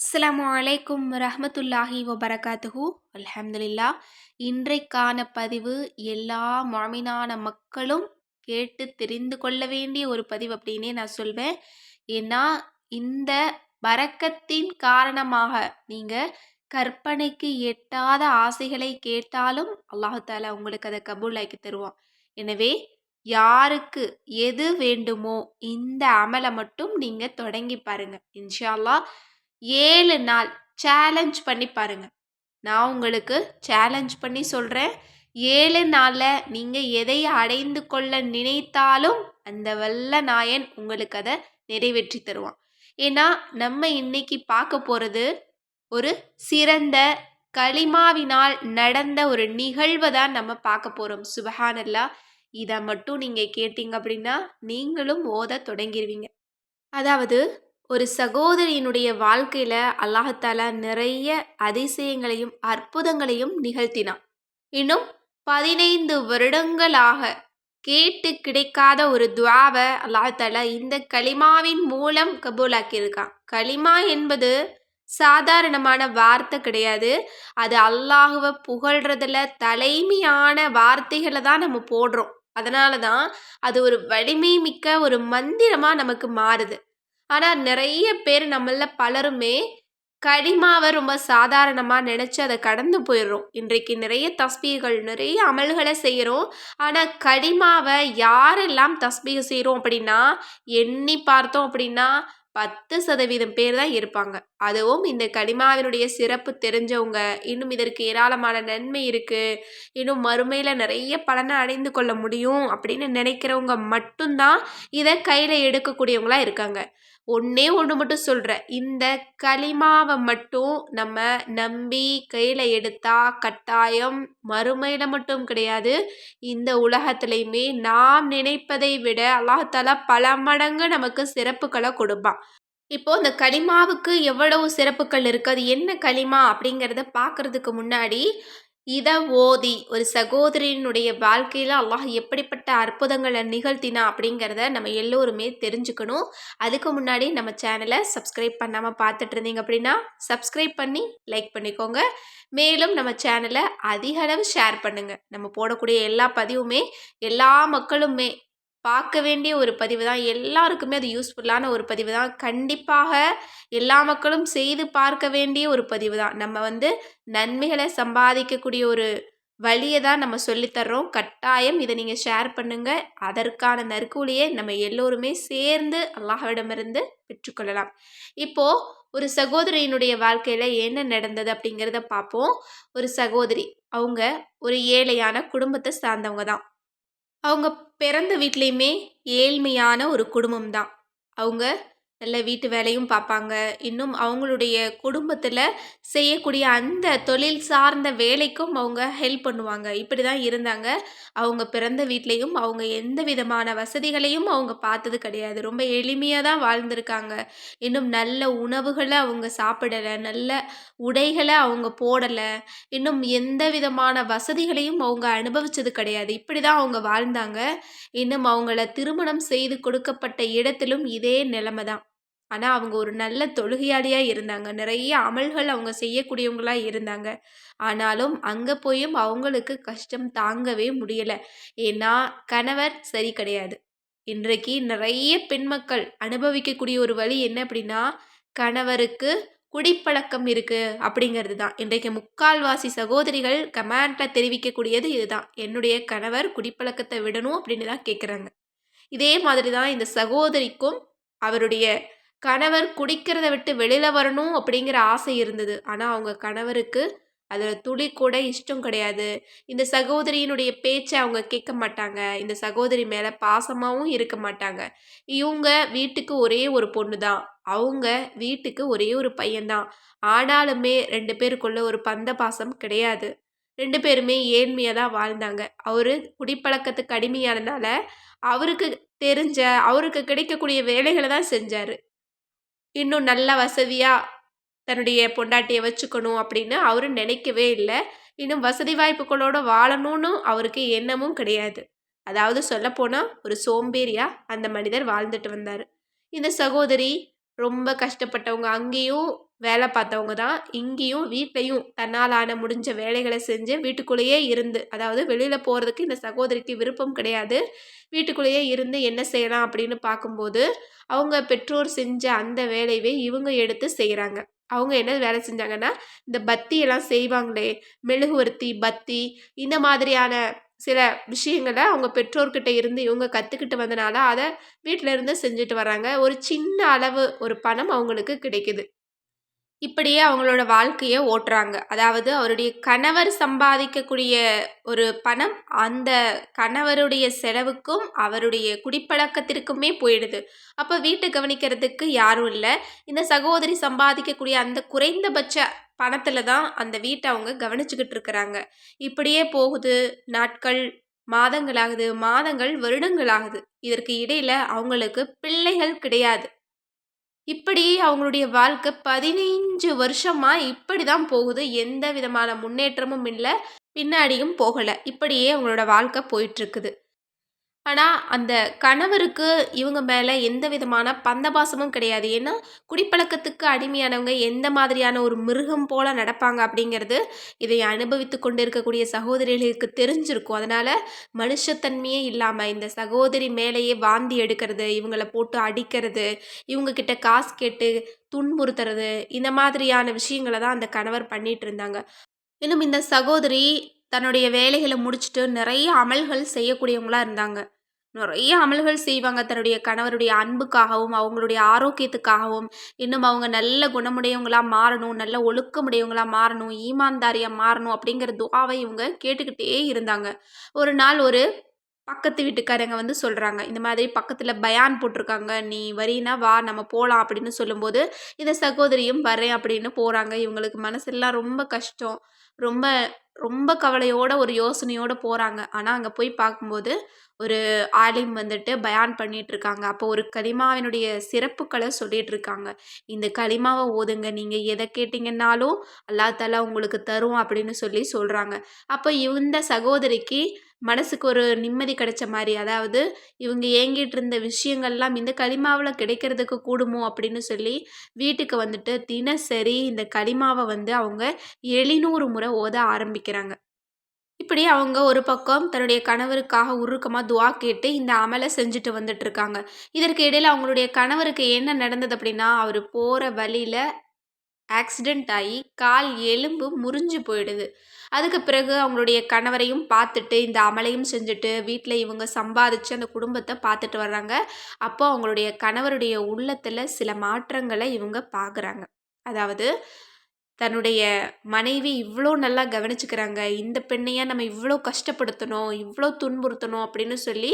அஸ்லாம் வலைக்கும் ரஹமத்துல்லாஹி வபரகாத்துஹூ. அல்ஹம்துலில்லா இன்றைக்கான பதிவு எல்லா மாமினான மக்களும் கேட்டு தெரிந்து கொள்ள வேண்டிய ஒரு பதிவு அப்படின்னே நான் சொல்வேன். ஏன்னா இந்த வரக்கத்தின் காரணமாக நீங்கள் கற்பனைக்கு எட்டாத ஆசைகளை கேட்டாலும் அல்லாஹால உங்களுக்கு அதை கபூலாக்கி தருவான். எனவே யாருக்கு எது வேண்டுமோ இந்த அமலை மட்டும் நீங்கள் தொடங்கி பாருங்கள் இன்ஷா அல்லாஹ். ஏழு நாள் சேலஞ்ச் பண்ணி பாருங்கள் நான் உங்களுக்கு சேலஞ்ச் பண்ணி சொல்கிறேன் ஏழு நாளில் நீங்கள் எதை அடைந்து கொள்ள நினைத்தாலும் அந்த வல்ல நாயன் உங்களுக்கு அதை நிறைவேற்றி தருவான். ஏன்னா நம்ம இன்னைக்கு பார்க்க போகிறது ஒரு சிறந்த களிமாவினால் நடந்த ஒரு நிகழ்வை தான் நம்ம பார்க்க போகிறோம் சுபஹானல்லா இதை மட்டும் நீங்கள் கேட்டீங்க அப்படின்னா நீங்களும் ஓத தொடங்கிடுவீங்க அதாவது ஒரு சகோதரியினுடைய வாழ்க்கையில் அல்லாஹாலா நிறைய அதிசயங்களையும் அற்புதங்களையும் நிகழ்த்தினான். இன்னும் பதினைந்து வருடங்களாக கேட்டு கிடைக்காத ஒரு துவாவை அல்லாஹாலா இந்த களிமாவின் மூலம் கபூலாக்கியிருக்கான். களிமா என்பது சாதாரணமான வார்த்தை கிடையாது. அது அல்லாஹுவை புகழ்றதுல தலைமையான வார்த்தைகளை தான் நம்ம போடுறோம். அதனால தான் அது ஒரு வலிமை மிக்க ஒரு மந்திரமாக நமக்கு மாறுது. ஆனால் நிறைய பேர் நம்மள பலருமே கடிமாவை ரொம்ப சாதாரணமாக நினச்சி அதை கடந்து போயிடுறோம். இன்றைக்கு நிறைய தஸ்பீகள் நிறைய அமல்களை செய்கிறோம் ஆனால் கடிமாவை யாரெல்லாம் தஸ்பீக செய்கிறோம் அப்படின்னா எண்ணி பார்த்தோம் அப்படின்னா பத்து சதவீதம் பேர் தான் இருப்பாங்க. அதுவும் இந்த கனிமாவினுடைய சிறப்பு தெரிஞ்சவங்க. இன்னும் இதற்கு ஏராளமான நன்மை இருக்குது இன்னும் மறுமையில் நிறைய பலனை அடைந்து கொள்ள முடியும் அப்படின்னு நினைக்கிறவங்க மட்டும்தான் இதை கையில் எடுக்கக்கூடியவங்களாக இருக்காங்க. ஒன்றே ஒன்று மட்டும் சொல்கிறேன் இந்த களிமாவை மட்டும் நம்ம நம்பி கையில் எடுத்தா கட்டாயம் மறுமையில் மட்டும் கிடையாது. இந்த உலகத்துலேயுமே நாம் நினைப்பதை விட அல்லாஹாலா பல மடங்கு நமக்கு சிறப்புகளை கொடுப்பான். இப்போ இந்த களிமாவுக்கு எவ்வளவு சிறப்புகள் இருக்குது அது என்ன களிமா அப்படிங்கிறத பார்க்குறதுக்கு முன்னாடி இதை ஓதி ஒரு சகோதரியினுடைய வாழ்க்கையில் அல்லாஹ் எப்படிப்பட்ட அற்புதங்களை நிகழ்த்தினா அப்படிங்கிறத நம்ம எல்லோருமே தெரிஞ்சுக்கணும். அதுக்கு முன்னாடி நம்ம சேனலை சப்ஸ்கிரைப் பண்ணாமல் பார்த்துட்டு இருந்தீங்க அப்படின்னா சப்ஸ்கிரைப் பண்ணி லைக் பண்ணிக்கோங்க. மேலும் நம்ம சேனலை அதிக அளவு ஷேர் பண்ணுங்கள் நம்ம போடக்கூடிய எல்லா பதிவுமே எல்லா மக்களுமே பார்க்க வேண்டிய ஒரு பதிவு தான். எல்லாருக்குமே அது யூஸ்ஃபுல்லான ஒரு பதிவு தான். கண்டிப்பாக எல்லா மக்களும் செய்து பார்க்க வேண்டிய ஒரு பதிவு தான். நம்ம வந்து நன்மைகளை சம்பாதிக்கக்கூடிய ஒரு வழியை தான் நம்ம சொல்லித்தர்றோம் கட்டாயம் இதை நீங்கள் ஷேர் பண்ணுங்கள் அதற்கான நற்கூலியை நம்ம எல்லோருமே சேர்ந்து அல்லாஹ்விடமிருந்து பெற்றுக்கொள்ளலாம். இப்போது ஒரு சகோதரியினுடைய வாழ்க்கையில் என்ன நடந்தது அப்படிங்கிறத பார்ப்போம். ஒரு சகோதரி அவங்க ஒரு ஏழையான குடும்பத்தை சார்ந்தவங்க தான். அவங்க பிறந்த வீட்லேயுமே ஏழ்மையான ஒரு குடும்பம் தான் அவங்க நல்ல வீட்டு வேலையும் பார்ப்பாங்க இன்னும் அவங்களுடைய குடும்பத்தில் செய்யக்கூடிய அந்த தொழில் சார்ந்த வேலைக்கும் அவங்க ஹெல்ப் பண்ணுவாங்க. இப்படி தான் இருந்தாங்க. அவங்க பிறந்த வீட்லேயும் அவங்க எந்த விதமான வசதிகளையும் அவங்க பார்த்தது கிடையாது. ரொம்ப எளிமையாக தான் வாழ்ந்திருக்காங்க. இன்னும் நல்ல உணவுகளை அவங்க சாப்பிடலை. நல்ல உடைகளை அவங்க போடலை. இன்னும் எந்த விதமான வசதிகளையும் அவங்க அனுபவித்தது கிடையாது. இப்படி தான் அவங்க வாழ்ந்தாங்க. இன்னும் அவங்கள திருமணம் செய்து கொடுக்கப்பட்ட இடத்திலும் இதே நிலைமை தான் ஆனால் அவங்க ஒரு நல்ல தொழுகையாளியாக இருந்தாங்க. நிறைய அமல்கள் அவங்க செய்யக்கூடியவங்களாக இருந்தாங்க. ஆனாலும் அங்கே போயும் அவங்களுக்கு கஷ்டம் தாங்கவே முடியலை. ஏன்னா கணவர் சரி கிடையாது. இன்றைக்கு நிறைய பெண்மக்கள் அனுபவிக்கக்கூடிய ஒரு வழி என்ன அப்படின்னா கணவருக்கு குடிப்பழக்கம் இருக்குது அப்படிங்கிறது தான். இன்றைக்கு முக்கால்வாசி சகோதரிகள் கமெண்ட்டில் தெரிவிக்கக்கூடியது இதுதான். என்னுடைய கணவர் குடிப்பழக்கத்தை விடணும் அப்படின்னு தான் கேட்குறாங்க இதே மாதிரி தான் இந்த சகோதரிக்கும் அவருடைய கணவர் குடிக்கிறத விட்டு வெளியில் வரணும் அப்படிங்கிற ஆசை இருந்தது. ஆனால் அவங்க கணவருக்கு அதில் துளி கூட இஷ்டம் கிடையாது. இந்த சகோதரியினுடைய பேச்சை அவங்க கேட்க மாட்டாங்க. இந்த சகோதரி மேலே பாசமாகவும் இருக்க மாட்டாங்க. இவங்க வீட்டுக்கு ஒரே ஒரு பொண்ணு தான் அவங்க வீட்டுக்கு ஒரே ஒரு பையன்தான். ஆனாலுமே ரெண்டு பேருக்குள்ள ஒரு பந்த பாசம் கிடையாது. ரெண்டு பேருமே ஏழ்மையாக தான் வாழ்ந்தாங்க. அவர் குடிப்பழக்கத்துக்கு அடிமையானதுனால அவருக்கு தெரிஞ்ச அவருக்கு கிடைக்கக்கூடிய வேலைகளை தான் செஞ்சார். இன்னும் நல்ல வசதியாக தன்னுடைய பொண்டாட்டியை வச்சுக்கணும் அப்படின்னு அவர் நினைக்கவே இல்லை. இன்னும் வசதி வாய்ப்புகளோடு வாழணும்னு அவருக்கு எண்ணமும் கிடையாது. அதாவது சொல்லப்போனால் ஒரு சோம்பேறியாக அந்த மனிதர் வாழ்ந்துட்டு வந்தார். இந்த சகோதரி ரொம்ப கஷ்டப்பட்டவங்க அங்கேயும் வேலை பார்த்தவங்க தான் இங்கேயும் வீட்லேயும் தன்னாலான முடிஞ்ச வேலைகளை செஞ்சு வீட்டுக்குள்ளேயே இருந்து அதாவது வெளியில் போகிறதுக்கு இந்த சகோதரிக்கு விருப்பம் கிடையாது. வீட்டுக்குள்ளேயே இருந்து என்ன செய்யலாம் அப்படின்னு பார்க்கும்போது அவங்க பெற்றோர் செஞ்ச அந்த வேலையவே இவங்க எடுத்து செய்கிறாங்க அவங்க என்ன வேலை செஞ்சாங்கன்னா இந்த பத்தியெல்லாம் செய்வாங்களே மெழுகுவர்த்தி பத்தி இந்த மாதிரியான சில விஷயங்களை அவங்க பெற்றோர்கிட்ட இருந்து இவங்க கற்றுக்கிட்டு வந்தனால அதை வீட்டில் இருந்து செஞ்சுட்டு வராங்க ஒரு சின்ன அளவு ஒரு பணம் அவங்களுக்கு கிடைக்குது. இப்படியே அவங்களோட வாழ்க்கையை ஓட்டுறாங்க. அதாவது அவருடைய கணவர் சம்பாதிக்கக்கூடிய ஒரு பணம் அந்த கணவருடைய செலவுக்கும் அவருடைய குடிப்பழக்கத்திற்குமே போயிடுது. அப்போ வீட்டை கவனிக்கிறதுக்கு யாரும் இல்லை. இந்த சகோதரி சம்பாதிக்கக்கூடிய அந்த குறைந்தபட்ச பணத்தில் தான் அந்த வீட்டை அவங்க கவனிச்சுக்கிட்டு இருக்கிறாங்க. இப்படியே போகுது நாட்கள் மாதங்களாகுது மாதங்கள் வருடங்களாகுது. இதற்கு இடையில் அவங்களுக்கு பிள்ளைகள் கிடையாது. இப்படி அவங்களுடைய வாழ்க்கை பதினைஞ்சு வருஷமாக இப்படி தான் போகுது. எந்த விதமான முன்னேற்றமும் இல்லை. பின்னாடியும் போகலை. இப்படியே அவங்களோட வாழ்க்கை போயிட்டுருக்குது ஆனால் அந்த கணவருக்கு இவங்க மேலே எந்த விதமான பந்தபாசமும் கிடையாது. ஏன்னா குடிப்பழக்கத்துக்கு அடிமையானவங்க எந்த மாதிரியான ஒரு மிருகம் போல் நடப்பாங்க அப்படிங்கிறது இதை அனுபவித்து கொண்டு இருக்கக்கூடிய சகோதரிகளுக்கு தெரிஞ்சிருக்கும். அதனால் மனுஷத்தன்மையே இல்லாமல் இந்த சகோதரி மேலேயே வாந்தி எடுக்கிறது இவங்கள போட்டு அடிக்கிறது இவங்கக்கிட்ட காசு கேட்டு துன்புறுத்துறது இந்த மாதிரியான விஷயங்களை தான் அந்த கணவர் பண்ணிகிட்டு இருந்தாங்க. இன்னும் இந்த சகோதரி தன்னுடைய வேலைகளை முடிச்சுட்டு நிறைய அமல்கள் செய்யக்கூடியவங்களாக இருந்தாங்க. நிறைய அமல்கள் செய்வாங்க தன்னுடைய கணவருடைய அன்புக்காகவும் அவங்களுடைய ஆரோக்கியத்துக்காகவும். இன்னும் அவங்க நல்ல குணமுடையவங்களாக மாறணும் நல்ல ஒழுக்கமுடையவங்களாக மாறணும் ஈமான்தாரியாக மாறணும் அப்படிங்கிற துவாவை இவங்க கேட்டுக்கிட்டே இருந்தாங்க. ஒரு நாள் ஒரு பக்கத்து வீட்டுக்காரங்க வந்து சொல்கிறாங்க இந்த மாதிரி பக்கத்தில் பயான் போட்டிருக்காங்க. நீ வரீனா வா நம்ம போகலாம் அப்படின்னு சொல்லும்போது இந்த சகோதரியும் வரேன் அப்படின்னு போகிறாங்க இவங்களுக்கு மனசெல்லாம் ரொம்ப கஷ்டம். ரொம்ப ரொம்ப கவலையோட ஒரு யோசனையோடு போகிறாங்க ஆனால் அங்கே போய் பார்க்கும்போது ஒரு ஆலிம் வந்துட்டு பயான் பண்ணிகிட்ருக்காங்க அப்போ ஒரு கலிமாவினுடைய சிறப்புகளை சொல்லிகிட்டு இருக்காங்க இந்த கலிமாவை ஓதுங்க. நீங்கள் எதை கேட்டிங்கன்னாலும் அல்லா தாலா உங்களுக்கு தரும் அப்படின்னு சொல்லி சொல்கிறாங்க அப்போ இந்த சகோதரிக்கு மனசுக்கு ஒரு நிம்மதி கிடைச்ச மாதிரி அதாவது இவங்க ஏங்கிட்டு இருந்த விஷயங்கள்லாம் இந்த களிமாவில் கிடைக்கிறதுக்கு கூடுமோ அப்படின்னு சொல்லி வீட்டுக்கு வந்துட்டு தினசரி இந்த களிமாவை வந்து அவங்க எழுநூறு முறை ஓத ஆரம்பிக்கிறாங்க. இப்படி அவங்க ஒரு பக்கம் தன்னுடைய கணவருக்காக உருக்கமாக துவா கேட்டு இந்த அமலை செஞ்சுட்டு வந்துட்டு இருக்காங்க இதற்கு இடையில் அவங்களுடைய கணவருக்கு என்ன நடந்தது அப்படின்னா அவர் போகிற வழியில் ஆக்சிடெண்ட் ஆகி கால் எலும்பு முறிஞ்சு போயிடுது. அதுக்கு பிறகு அவங்களுடைய கணவரையும் பார்த்துட்டு இந்த அமலையும் செஞ்சுட்டு வீட்டில் இவங்க சம்பாதிச்சு அந்த குடும்பத்தை பார்த்துட்டு வர்றாங்க. அப்போ அவங்களுடைய கணவருடைய உள்ளத்தில் சில மாற்றங்களை இவங்க பார்க்குறாங்க. அதாவது தன்னுடைய மனைவி இவ்வளோ நல்லா கவனிச்சுக்கிறாங்க. இந்த பெண்ணையா நம்ம இவ்வளோ கஷ்டப்படுத்தணும் இவ்வளோ துன்புறுத்தணும் அப்படின்னு சொல்லி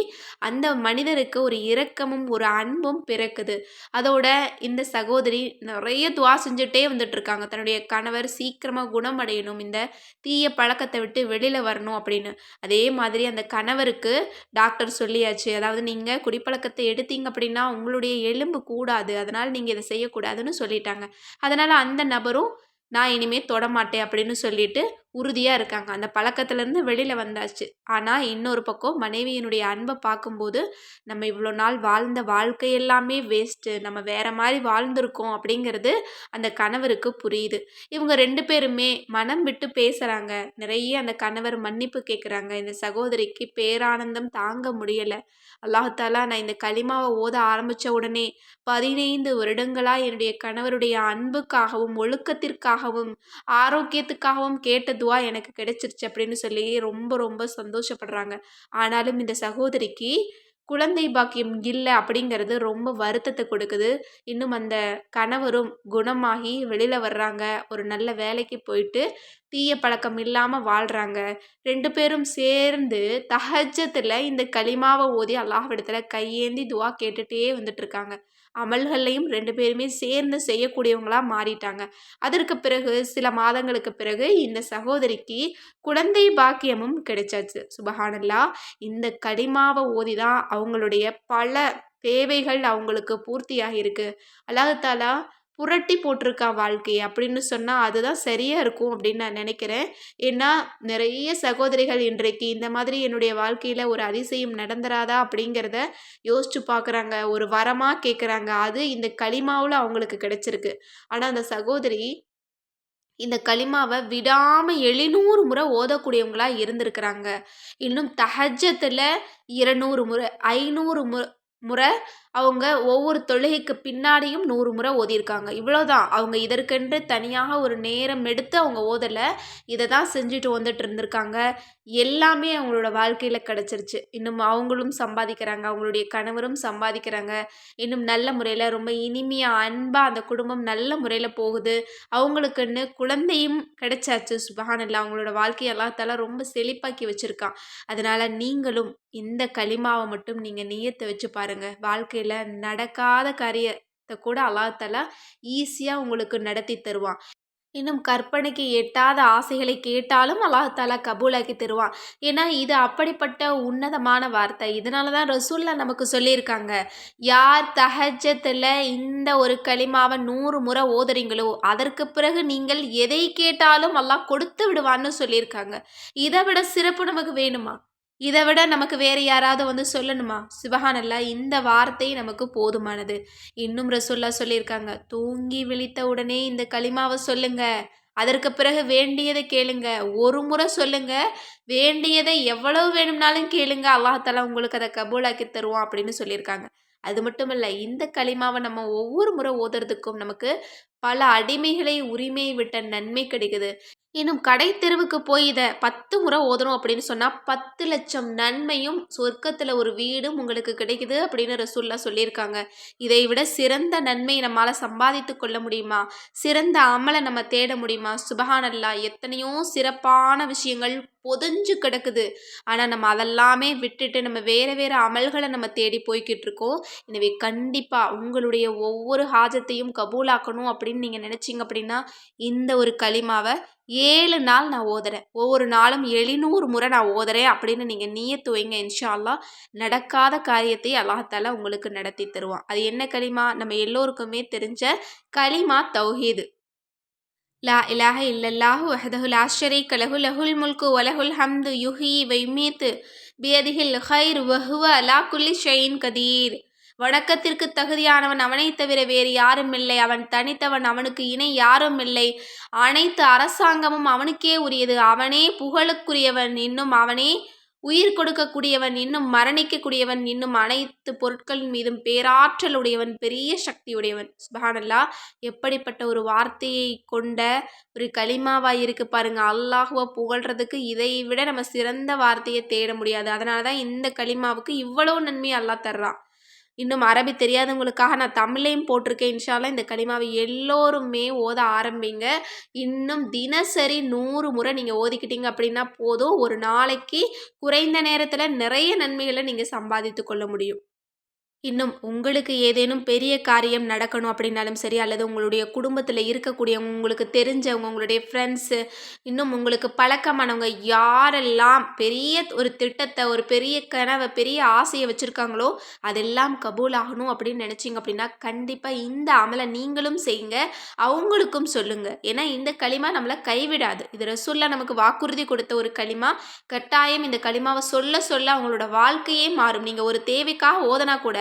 அந்த மனிதருக்கு ஒரு இரக்கமும் ஒரு அன்பும் பிறக்குது. அதோட இந்த சகோதரி நிறைய துவா செஞ்சுட்டே வந்துட்டுருக்காங்க. தன்னுடைய கணவர் சீக்கிரமாக குணமடையணும் இந்த தீய பழக்கத்தை விட்டு வெளியில் வரணும் அப்படின்னு. அதே மாதிரி அந்த கணவருக்கு டாக்டர் சொல்லியாச்சு அதாவது நீங்கள் குடிப்பழக்கத்தை எடுத்தீங்க அப்படின்னா உங்களுடைய எலும்பு கூடாது அதனால் நீங்கள் இதை செய்யக்கூடாதுன்னு சொல்லிட்டாங்க. அதனால் அந்த நபரும் நான் இனிமேல் தொடமாட்டேன் அப்படின்னு சொல்லிட்டு உறுதியாக இருக்காங்க. அந்த பழக்கத்துலேருந்து வெளியில் வந்தாச்சு. ஆனால் இன்னொரு பக்கம் மனைவியினுடைய அன்பை பார்க்கும்போது நம்ம இவ்வளோ நாள் வாழ்ந்த வாழ்க்கை எல்லாமே வேஸ்ட்டு நம்ம வேறு மாதிரி வாழ்ந்திருக்கோம் அப்படிங்கிறது அந்த கணவருக்கு புரியுது. இவங்க ரெண்டு பேருமே மனம் விட்டு பேசுகிறாங்க நிறைய அந்த கணவர் மன்னிப்பு கேட்குறாங்க இந்த சகோதரிக்கு பேரானந்தம் தாங்க முடியலை. அல்லாஹாலா நான் இந்த களிமாவை ஓத ஆரம்பித்த உடனே பதினைந்து வருடங்களாக என்னுடைய கணவருடைய அன்புக்காகவும் ஒழுக்கத்திற்காக ஒழுக்கத்திற்காகவும் ஆரோக்கியத்துக்காகவும் கேட்ட துவா எனக்கு கிடைச்சிருச்சு அப்படின்னு சொல்லி ரொம்ப ரொம்ப சந்தோஷப்படுறாங்க. ஆனாலும் இந்த சகோதரிக்கு குழந்தை பாக்கியம் இல்லை அப்படிங்கிறது ரொம்ப வருத்தத்தை கொடுக்குது. இன்னும் அந்த கணவரும் குணமாகி வெளியில் வர்றாங்க. ஒரு நல்ல வேலைக்கு போயிட்டு தீய பழக்கம் இல்லாமல் வாழ்கிறாங்க ரெண்டு பேரும் சேர்ந்து தஹஜத்தில் இந்த களிமாவை ஓதி அல்லாஹிடத்தில் கையேந்தி துவா கேட்டுகிட்டே வந்துட்டுருக்காங்க அமல்களையும் ரெண்டு பேருமே சேர்ந்து செய்யக்கூடியவங்களாக மாறிட்டாங்க. அதற்கு பிறகு சில மாதங்களுக்கு பிறகு இந்த சகோதரிக்கு குழந்தை பாக்கியமும் கிடைச்சாச்சு. சுபஹானல்லா இந்த கடிமாவை ஓதி தான் அவங்களுடைய பல தேவைகள் அவங்களுக்கு பூர்த்தியாகி இருக்கு அல்லாஹாலா புரட்டி போட்டிருக்கான் வாழ்க்கையை அப்படின்னு சொன்னால் அதுதான் சரியாக இருக்கும் அப்படின்னு நான் நினைக்கிறேன். ஏன்னா நிறைய சகோதரிகள் இன்றைக்கு இந்த மாதிரி என்னுடைய வாழ்க்கையில் ஒரு அதிசயம் நடந்துராதா அப்படிங்கிறத யோசிச்சு பார்க்குறாங்க ஒரு வரமாக கேட்குறாங்க அது இந்த களிமாவில் அவங்களுக்கு கிடைச்சிருக்கு. ஆனால் அந்த சகோதரி இந்த களிமாவை விடாமல் எழுநூறு முறை ஓதக்கூடியவங்களாக இருந்திருக்கிறாங்க. இன்னும் தஹஜத்தில் இருநூறு முறை ஐநூறு முறை முறை அவங்க ஒவ்வொரு தொழுகைக்கு பின்னாடியும் நூறு முறை ஓதியிருக்காங்க. இவ்வளோதான் அவங்க இதற்கென்று தனியாக ஒரு நேரம் எடுத்து அவங்க ஓதலை. இதை தான் செஞ்சுட்டு வந்துட்டு இருந்திருக்காங்க. எல்லாமே அவங்களோட வாழ்க்கையில் கிடச்சிருச்சு. இன்னும் அவங்களும் சம்பாதிக்கிறாங்க. அவங்களுடைய கணவரும் சம்பாதிக்கிறாங்க. இன்னும் நல்ல முறையில் ரொம்ப இனிமையாக அன்பாக அந்த குடும்பம் நல்ல முறையில் போகுது. அவங்களுக்குன்னு குழந்தையும் கிடைச்சாச்சு. சுபஹானல்லா அவங்களோட வாழ்க்கையை எல்லாத்தெல்லாம் ரொம்ப செழிப்பாக்கி வச்சுருக்கான். அதனால் நீங்களும் இந்த களிமாவை மட்டும் நீங்கள் நீயத்தை வச்சு பாருங்கள் வாழ்க்கையில் நடக்காத காரியத்தை கூட அல்லாத்தலா ஈஸியாக உங்களுக்கு நடத்தி தருவான். இன்னும் கற்பனைக்கு எட்டாத ஆசைகளை கேட்டாலும் அல்லாஹாலா கபூலாக்கி தருவான். ஏன்னா இது அப்படிப்பட்ட உன்னதமான வார்த்தை. இதனால தான் ரசூல்லா நமக்கு சொல்லியிருக்காங்க யார் தஹஜத்தில் இந்த ஒரு களிமாவை நூறு முறை ஓதுறீங்களோ அதற்கு பிறகு நீங்கள் எதை கேட்டாலும் அல்லாஹ் கொடுத்து விடுவான்னு சொல்லியிருக்காங்க. இதை விட சிறப்பு நமக்கு வேணுமா? இதை விட நமக்கு வேறு யாராவது வந்து சொல்லணுமா? சிவஹானல்லா இந்த வார்த்தை நமக்கு போதுமானது. இன்னும் ரசூல்லா சொல்லியிருக்காங்க தூங்கி விழித்த உடனே இந்த களிமாவை சொல்லுங்க. அதற்கு பிறகு வேண்டியதை கேளுங்க. ஒரு முறை சொல்லுங்க. வேண்டியதை எவ்வளவு வேணும்னாலும் கேளுங்க. அல்லாஹாலா உங்களுக்கு அதை கபூலாக்கி தருவோம் அப்படின்னு சொல்லியிருக்காங்க. அது மட்டும் இல்லை இந்த களிமாவை நம்ம ஒவ்வொரு முறை ஓதுறதுக்கும் நமக்கு பல அடிமைகளை உரிமையை விட்ட நன்மை கிடைக்குது. இன்னும் கடை தெருவுக்கு போய் இதை பத்து முறை ஓதணும் அப்படின்னு சொன்னால் பத்து லட்சம் நன்மையும் சொர்க்கத்தில் ஒரு வீடும் உங்களுக்கு கிடைக்குது அப்படின்னு ரசூல்லா சொல்லியிருக்காங்க. இதை விட சிறந்த நன்மை நம்மளால் சம்பாதித்து கொள்ள முடியுமா? சிறந்த அமலை நம்ம தேட முடியுமா? சுபஹானல்லா எத்தனையோ சிறப்பான விஷயங்கள் பொதிஞ்சு கிடக்குது. ஆனால் நம்ம அதெல்லாமே விட்டுட்டு நம்ம வேறு வேறு அமல்களை நம்ம தேடி போய்கிட்டு இருக்கோம். எனவே கண்டிப்பாக உங்களுடைய ஒவ்வொரு ஹாஜத்தையும் கபூலாக்கணும் அப்படின்னு நீங்கள் நினச்சிங்க அப்படின்னா இந்த ஒரு களிமாவை ஏழு நாள் நான் ஓதுறேன். ஒவ்வொரு நாளும் எழுநூறு முறை நான் ஓதுறேன் அப்படின்னு நீங்கள் நீயத்து வைங்க. இன்ஷா அல்லா நடக்காத காரியத்தை அல்லாஹால உங்களுக்கு நடத்தி தருவான். அது என்ன களிமா? நம்ம எல்லோருக்குமே தெரிஞ்ச களிமா தௌஹீது. லா இலாஹ இல்லல்லாஹு வஹதஹுல் ஆஷரை கலஹு லஹுல் முல்கு வலஹுல் ஹம்து யுஹி வைமீத்து பியதிஹில் ஹைர் வஹுவ அலா குல்லி ஷெயின் கதீர். வணக்கத்திற்கு தகுதியானவன் அவனை தவிர வேறு யாரும் இல்லை. அவன் தனித்தவன் அவனுக்கு இணை யாரும் இல்லை. அனைத்து அரசாங்கமும் அவனுக்கே உரியது. அவனே புகழுக்குரியவன் இன்னும் அவனே உயிர் கொடுக்கக்கூடியவன் இன்னும் மரணிக்கக்கூடியவன் இன்னும் அனைத்து பொருட்கள் மீதும் பேராற்றலுடையவன் பெரிய சக்தியுடையவன் சுபஹானல்லா எப்படிப்பட்ட ஒரு வார்த்தையை கொண்ட ஒரு களிமாவாய் இருக்கு பாருங்க. அல்லாஹுவை புகழ்றதுக்கு இதை விட நம்ம சிறந்த வார்த்தையை தேட முடியாது. அதனால தான் இந்த களிமாவுக்கு இவ்வளோ நன்மை அல்லா தர்றான். இன்னும் அரபி தெரியாதவங்களுக்காக நான் தமிழையும் போட்டிருக்கேன் இன்ஷால்லாம் இந்த களிமாவை எல்லோருமே ஓத ஆரம்பிங்க. இன்னும் தினசரி நூறு முறை நீங்கள் ஓதிக்கிட்டீங்க அப்படின்னா போதும். ஒரு நாளைக்கு குறைந்த நேரத்தில் நிறைய நன்மைகளை நீங்கள் சம்பாதித்து கொள்ள முடியும். இன்னும் உங்களுக்கு ஏதேனும் பெரிய காரியம் நடக்கணும் அப்படின்னாலும் சரி அல்லது உங்களுடைய குடும்பத்தில் இருக்கக்கூடியவங்க உங்களுக்கு தெரிஞ்சவங்க உங்களுடைய ஃப்ரெண்ட்ஸு இன்னும் உங்களுக்கு பழக்கமானவங்க யாரெல்லாம் பெரிய ஒரு திட்டத்தை ஒரு பெரிய கனவை பெரிய ஆசையை வச்சுருக்காங்களோ அதெல்லாம் கபூல் ஆகணும் அப்படின்னு நினச்சிங்க அப்படின்னா கண்டிப்பாக இந்த அமலை நீங்களும் செய்யுங்க அவங்களுக்கும் சொல்லுங்கள் ஏன்னா இந்த களிமா நம்மளை கைவிடாது. இது ரசூல்லா நமக்கு வாக்குறுதி கொடுத்த ஒரு களிமா. கட்டாயம் இந்த களிமாவை சொல்ல சொல்ல அவங்களோட வாழ்க்கையே மாறும். நீங்கள் ஒரு தேவைக்காக ஓதனா கூட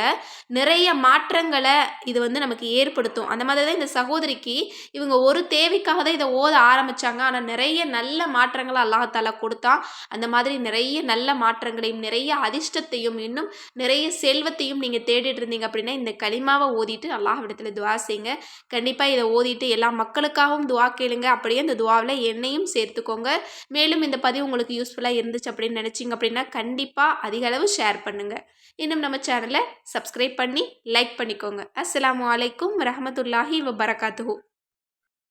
நிறைய மாற்றங்களை இது வந்து நமக்கு ஏற்படுத்தும். அந்த மாதிரி தான் இந்த சகோதரிக்கு இவங்க ஒரு தேவைக்காக தான் இதை ஓத ஆரம்பித்தாங்க ஆனால் நிறைய நல்ல மாற்றங்களை அல்லாஹால கொடுத்தான். அந்த மாதிரி நிறைய நல்ல மாற்றங்களையும் நிறைய அதிர்ஷ்டத்தையும் இன்னும் நிறைய செல்வத்தையும் நீங்கள் தேடிட்டு இருந்தீங்க அப்படின்னா இந்த களிமாவை ஓதிட்டு அல்லாஹ்விடத்தில் துவா செய்யுங்க கண்டிப்பாக இதை ஓதிட்டு எல்லா மக்களுக்காகவும் துவா கேளுங்க. அப்படியே இந்த துவாவில் என்னையும் சேர்த்துக்கோங்க. மேலும் இந்த பதிவு உங்களுக்கு யூஸ்ஃபுல்லாக இருந்துச்சு அப்படின்னு நினச்சிங்க அப்படின்னா கண்டிப்பாக அதிக அளவு ஷேர் பண்ணுங்கள் இன்னும் நம்ம சேனலை சப்ஸ்கிரைப் பண்ணி லைக் பண்ணிக்கோங்க. அஸ்லாம் வலைக்கும் வரமத்துல்லாஹி வபரகாத்துஹூ.